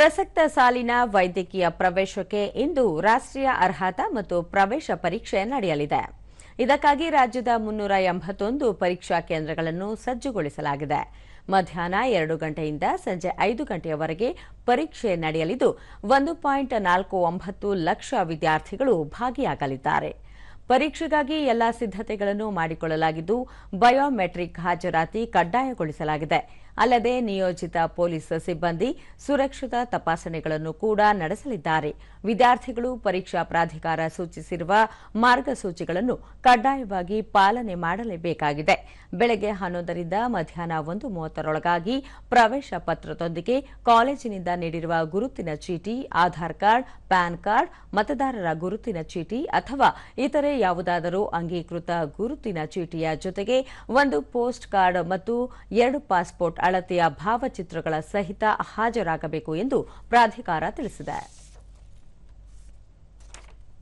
ಪ್ರಸಕ್ತ ಸಾಲಿನ ವೈದ್ಯಕೀಯ ಪ್ರವೇಶಕ್ಕೆ ಇಂದು ರಾಷ್ಟ್ರೀಯ ಅರ್ಹತಾ ಮತ್ತು ಪ್ರವೇಶ ಪರೀಕ್ಷೆ ನಡೆಯಲಿದೆ. ಇದಕ್ಕಾಗಿ ರಾಜ್ಯದ ಮುನ್ನೂರ ಎಂಬತ್ತೊಂದು ಪರೀಕ್ಷಾ ಕೇಂದ್ರಗಳನ್ನು ಸಜ್ಜುಗೊಳಿಸಲಾಗಿದೆ. ಮಧ್ಯಾಹ್ನ ಎರಡು ಗಂಟೆಯಿಂದ ಸಂಜೆ ಐದು ಗಂಟೆಯವರೆಗೆ ಪರೀಕ್ಷೆ ನಡೆಯಲಿದ್ದು, ಒಂದು ಪಾಯಿಂಟ್ ನಾಲ್ಕು ಒಂಬತ್ತು ಲಕ್ಷ ವಿದ್ಯಾರ್ಥಿಗಳು ಭಾಗಿಯಾಗಲಿದ್ದಾರೆ. ಪರೀಕ್ಷೆಗಾಗಿ ಎಲ್ಲಾ ಸಿದ್ಧತೆಗಳನ್ನು ಮಾಡಿಕೊಳ್ಳಲಾಗಿದ್ದು, ಬಯೋಮೆಟ್ರಿಕ್ ಹಾಜರಾತಿ ಕಡ್ಡಾಯಗೊಳಿಸಲಾಗಿದೆ. ಅಲ್ಲದೆ ನಿಯೋಜಿತ ಪೊಲೀಸ್ ಸಿಬ್ಬಂದಿ ಸುರಕ್ಷತಾ ತಪಾಸಣೆಗಳನ್ನು ಕೂಡ ನಡೆಸಲಿದ್ದಾರೆ. ವಿದ್ಯಾರ್ಥಿಗಳು ಪರೀಕ್ಷಾ ಪ್ರಾಧಿಕಾರ ಸೂಚಿಸಿರುವ ಮಾರ್ಗಸೂಚಿಗಳನ್ನು ಕಡ್ಡಾಯವಾಗಿ ಪಾಲನೆ ಮಾಡಲೇಬೇಕಾಗಿದೆ. ಬೆಳಗ್ಗೆ ಹನ್ನೊಂದರಿಂದ ಮಧ್ಯಾಹ್ನ ಒಂದು ಮೂವತ್ತರೊಳಗಾಗಿ ಪ್ರವೇಶ ಪತ್ರದೊಂದಿಗೆ ಕಾಲೇಜಿನಿಂದ ನೀಡಿರುವ ಗುರುತಿನ ಚೀಟಿ, ಆಧಾರ್ ಕಾರ್ಡ್, ಪ್ಯಾನ್ ಕಾರ್ಡ್, ಮತದಾರರ ಗುರುತಿನ ಚೀಟಿ ಅಥವಾ ಇತರೆ ಯಾವುದಾದರೂ ಅಂಗೀಕೃತ ಗುರುತಿನ ಚೀಟಿಯ ಜೊತೆಗೆ ಒಂದು ಪೋಸ್ಟ್ ಕಾರ್ಡ್ ಮತ್ತು ಎರಡು ಪಾಸ್ಪೋರ್ಟ್ ಅಳತೆಯ ಭಾವಚಿತ್ರಗಳ ಸಹಿತ ಹಾಜರಾಗಬೇಕು ಎಂದು ಪ್ರಾಧಿಕಾರ ತಿಳಿಸಿದೆ.